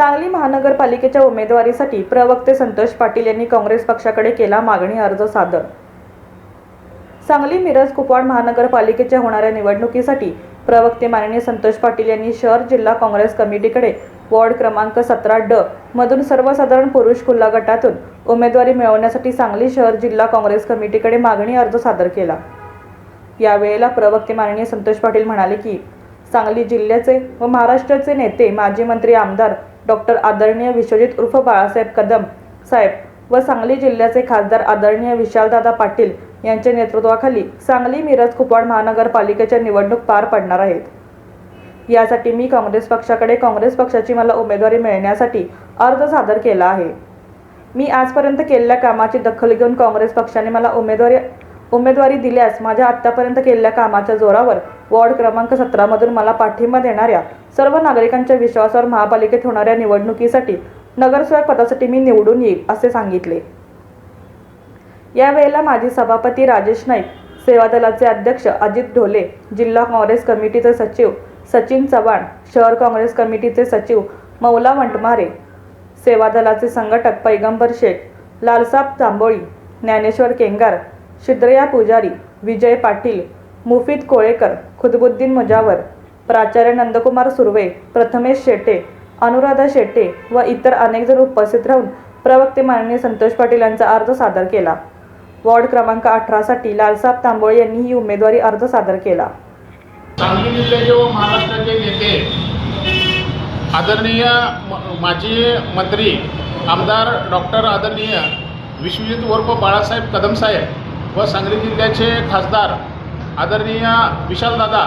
सांगली महानगरपालिकेच्या उमेदवारीसाठी प्रवक्ते संतोष पाटील यांनी काँग्रेस पक्षाकडे केला मागणी अर्ज सादर. सांगली मिरज कुपवाड महानगरपालिकेच्या होणाऱ्या निवडणुकीसाठी प्रवक्ते माननीय संतोष पाटील यांनी शहर जिल्हा काँग्रेस कमिटीकडे वॉर्ड क्रमांक सतरा ड मधून सर्वसाधारण पुरुष खुल्ला गटातून उमेदवारी मिळवण्यासाठी सांगली शहर जिल्हा काँग्रेस कमिटीकडे मागणी अर्ज सादर केला. यावेळेला प्रवक्ते माननीय संतोष पाटील म्हणाले की सांगली जिल्ह्याचे व महाराष्ट्राचे नेते माजी मंत्री आमदार डॉक्टर आदरणीय विश्वजित उर्फ बाळासाहेब कदम साहेब व सांगली जिल्ह्याचे खासदार आदरणीय विशालदादा पाटील यांच्या नेतृत्वाखाली सांगली मिरज कुपवाड महानगरपालिकेच्या निवडणूक पार पडणार आहेत. यासाठी मी काँग्रेस पक्षाकडे काँग्रेस पक्षाची मला उमेदवारी मिळण्यासाठी अर्ज सादर केला आहे. मी आजपर्यंत केलेल्या कामाची दखल घेऊन काँग्रेस पक्षाने मला उमेदवारी उमेदवारी दिल्यास माझ्या आत्तापर्यंत केलेल्या कामाच्या जोरावर वॉर्ड क्रमांक सतरामधून मला पाठिंबा देणाऱ्या सर्व नागरिकांच्या विश्वासावर महापालिकेत होणाऱ्या निवडणुकीसाठी नगरसेवक पदासाठी मी निवडून येईल असे सांगितले. यावेळेला माजी सभापती राजेश नाईक सेवा दलाचे अध्यक्ष अजित ढोले जिल्हा काँग्रेस कमिटीचे सचिव सचिन चव्हाण शहर काँग्रेस कमिटीचे सचिव मौला वंटमारे सेवा दलाचे संघटक पैगंबर शेख लालसाब तांबोळी ज्ञानेश्वर केंगार शिद्रया पुजारी विजय पाटील मुफीद कोळेकर खुदबुद्दीन मुजावर प्राचार्य नंदकुमार सुर्वे प्रथमेश शेटे अनुराधा शेटे व इतर अनेक जण उपस्थित राहून प्रवक्ते माननीय संतोष पाटील यांचा अर्ज सादर केला. वॉर्ड क्रमांक अठरासाठी लालसाहेब तांबोळे यांनी ही उमेदवारी अर्ज सादर केला. सांगली जिल्ह्याचे व महाराष्ट्राचे नेते आदरणीय म- माजी मंत्री आमदार डॉक्टर आदरणीय विश्वजित उर्फ बाळासाहेब कदम साहेब व सांगली जिल्ह्याचे खासदार आदरणीय विशालदादा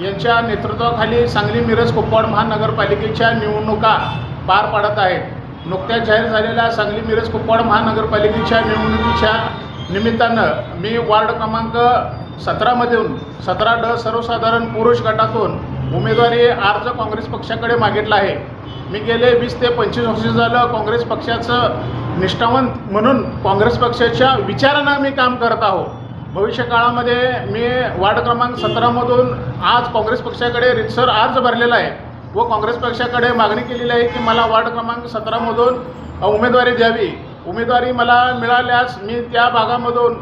यांच्या नेतृत्वाखाली सांगली मिरज कुपवाड महानगरपालिकेच्या निवडणुका पार पाडत आहेत. नुकत्याच जाहीर झालेल्या सांगली मिरज कुपवाड महानगरपालिकेच्या निवडणुकीच्या निमित्तानं मी वार्ड क्रमांक सतरामधून सतरा ड सर्वसाधारण पुरुष गटातून उमेदवारी अर्ज काँग्रेस पक्षाकडे मागितला आहे. मी गेले वीस ते पंचवीस वर्ष झालं काँग्रेस पक्षाचं निष्ठावंत म्हणून काँग्रेस पक्षाच्या विचारानं मी काम करत आहो. भविष्यकाळामध्ये मी वार्ड क्रमांक सतरामधून आज काँग्रेस पक्षाकडे रितसर अर्ज भरलेला आहे. व काँग्रेस पक्षाकडे मागणी केलेली आहे की मला वार्ड क्रमांक सतरामधून उमेदवारी द्यावी. उमेदवारी मला मिळाल्यास मी त्या भागामधून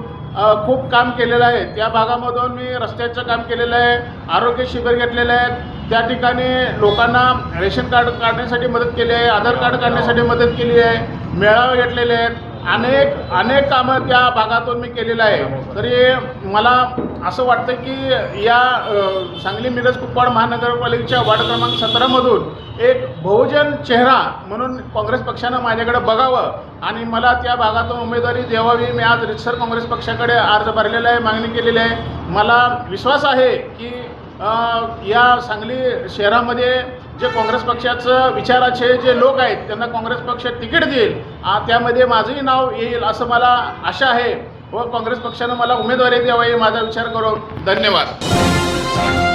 खूप काम केलेलं आहे. त्या भागामधून मी रस्त्याचं काम केलेलं आहे आरोग्य शिबिर घेतलेलं आहे. त्या ठिकाणी लोकांना रेशन कार्ड काढण्यासाठी मदत केली आहे आधार कार्ड काढण्यासाठी मदत केली आहे मेळावे घेतलेले आहेत. अनेक अनेक कामं त्या भागातून मी केलेलं आहे. तरी मला असं वाटतं की या सांगली मिरज कुपवाड महानगरपालिकेच्या वार्ड क्रमांक सतरामधून एक बहुजन चेहरा म्हणून काँग्रेस पक्षानं माझ्याकडे बघावं आणि मला त्या भागातून उमेदवारी द्यावावी मी आज रितसर काँग्रेस पक्षाकडे अर्ज भरलेला आहे मागणी केलेली आहे. मला विश्वास आहे की या सांगली शहरामध्ये जे काँग्रेस पक्षाचं विचाराचे जे लोक आहेत त्यांना काँग्रेस पक्ष तिकीट देईल. त्यामध्ये माझंही नाव येईल असं मला आशा आहे. व काँग्रेस पक्षानं मला उमेदवारी द्यावी माझा विचार करून. धन्यवाद.